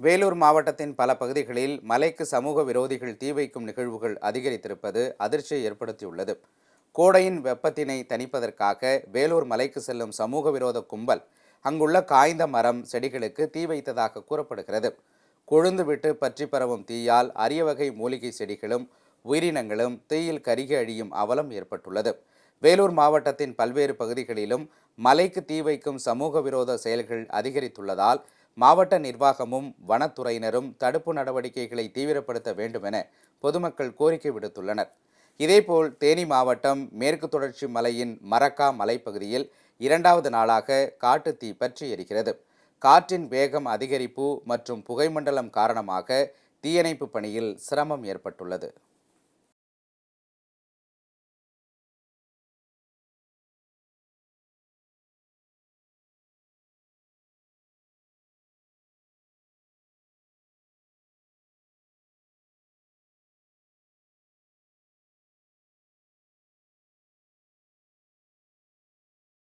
வேலூர் மாவட்டத்தின் பல பகுதிகளில் மலைக்கு சமூக விரோதிகள் தீ வைக்கும் நிகழ்வுகள் அதிகரித்திருப்பது அதிர்ச்சியை ஏற்படுத்தியுள்ளது. கோடையின் வெப்பத்தினை தணிப்பதற்காக வேலூர் மலைக்கு செல்லும் சமூக விரோத கும்பல் அங்குள்ள காய்ந்த மரம் செடிகளுக்கு தீ வைத்ததாக கூறப்படுகிறது. கொழுந்து விட்டு பற்றி பரவும் தீயால் அரிய வகை மூலிகை செடிகளும் உயிரினங்களும் தீயில் கருகி அழியும் அவலம் ஏற்பட்டுள்ளது. வேலூர் மாவட்டத்தின் பல்வேறு பகுதிகளிலும் மலைக்கு தீ வைக்கும் சமூக விரோத செயல்கள் அதிகரித்துள்ளதால் மாவட்ட நிர்வாகமும் வனத்துறையினரும் தடுப்பு நடவடிக்கைகளை தீவிரப்படுத்த வேண்டும் என பொதுமக்கள் கோரிக்கை விடுத்துள்ளனர். இதேபோல் தேனி மாவட்டம் மேற்கு தொடர்ச்சி மலையின் மரக்கா மலைப்பகுதியில் இரண்டாவது நாளாக காட்டு தீ பற்றி எரிகிறது. காற்றின் வேகம் அதிகரிப்பு மற்றும் புகைமண்டலம் காரணமாக தீயணைப்பு பணியில் சிரமம் ஏற்பட்டுள்ளது.